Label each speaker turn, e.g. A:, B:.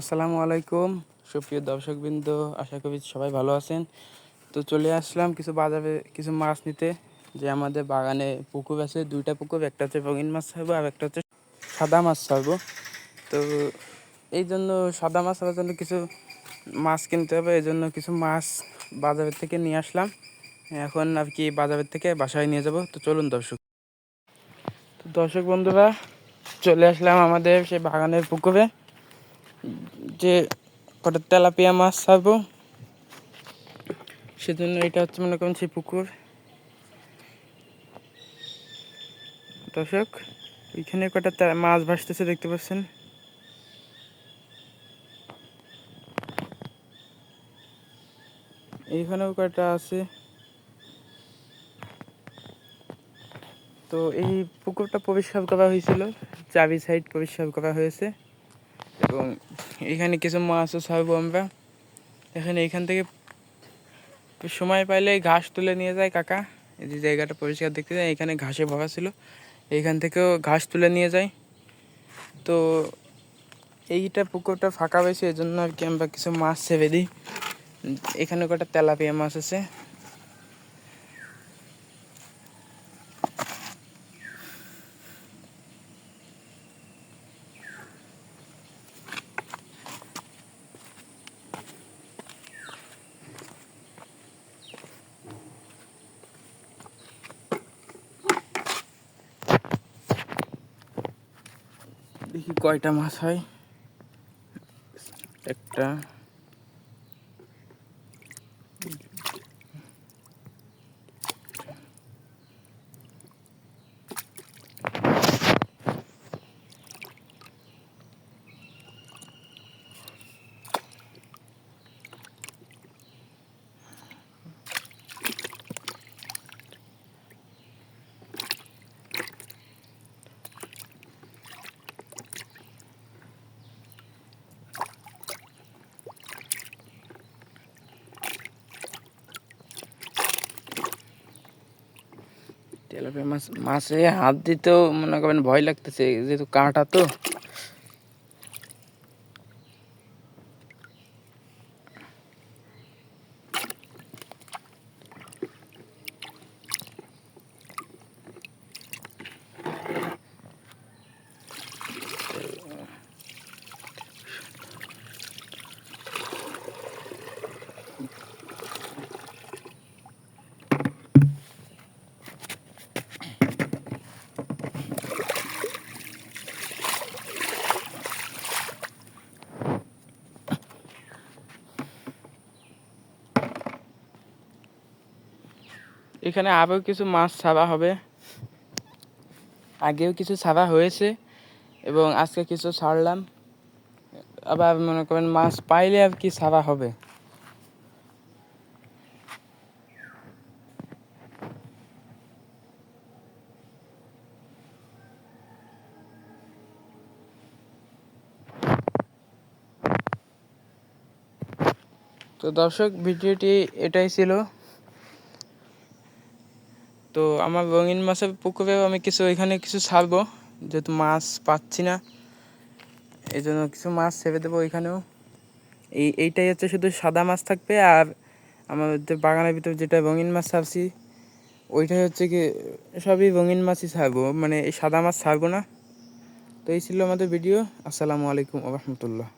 A: আসসালামু আলাইকুম। সুপ্রিয় দর্শকবৃন্দ, আশা করি সবাই ভালো আছেন। তো চলে আসলাম কিছু বাজারে কিছু মাছ নিতে, যে আমাদের বাগানে পুকুর আছে, দুইটা পুকুর, একটা হচ্ছে রঙিন মাছ ছাড়বো আর একটা হচ্ছে সাদা মাছ ছাড়বো। তো এই জন্য সাদা মাছ ছাড়ার জন্য কিছু মাছ কিনতে হবে, এই জন্য কিছু মাছ বাজারের থেকে নিয়ে আসলাম। এখন আর কি বাজারের থেকে বাসায় নিয়ে যাব। তো চলুন দর্শক। তো দর্শক বন্ধুরা, চলে আসলাম আমাদের সেই বাগানের পুকুরে। যে কটা তেলাপিয়া মাছ ছাড়বো, সেজন্য এটা হচ্ছে মনে করুন সেই পুকুর। দর্শক, এখানে কটা মাছ ভাসতেছে, দেখতে পাচ্ছেন। এইখানেও কয়টা আছে। তো এই পুকুরটা পরিষ্কার করা হয়েছিল, চাবি সাইড পরিষ্কার করা হয়েছে। এবং এখানে কিছু মাছও ছাড়বো আমরা। এখানে এখান থেকে সময় পাইলে ঘাস তুলে নিয়ে যায় কাকা। এই যে জায়গাটা পরিষ্কার দেখতে যায়, এখানে ঘাসে ভরা ছিল। এইখান থেকেও ঘাস তুলে নিয়ে যায়। তো এইটা পুকুরটা ফাঁকা হয়েছে এই জন্য আর কি আমরা কিছু মাছ ছেড়ে দিই। এখানে কটা তেলাপিয়া মাছ আছে। কয়টা মাছ হয়? একটা। মাছ মাছে হাত দিতেও মনে করেন ভয় লাগতেছে যেহেতু কাঁটা তো। এখানে আরও কিছু মাছ ছাড়া হবে। আগেও কিছু ছাড়া হয়েছে এবং আজকে কিছু ছাড়লাম। আবার মনে করেন মাছ পাইলে আর কি ছাড়া হবে। তো দর্শক, ভিডিওটি এটাই ছিল। তো আমার রঙিন মাছের পুকুরেও আমি কিছু এখানে কিছু ছাড়বো, যেহেতু মাছ পাচ্ছি না। এই জন্য কিছু মাছ ছেড়ে দেবো এখানেও। এই, এইটাই হচ্ছে শুধু সাদা মাছ থাকবে আর আমাদের বাগানের ভিতরে যেটা রঙিন মাছ ছাড়ছি, ওইটাই হচ্ছে কি সবই রঙিন মাছই ছাড়বো মানে এই সাদা মাছ ছাড়বো না। তো এই ছিল আমাদের ভিডিও। আসসালামু আলাইকুম রহমতুল্লাহ।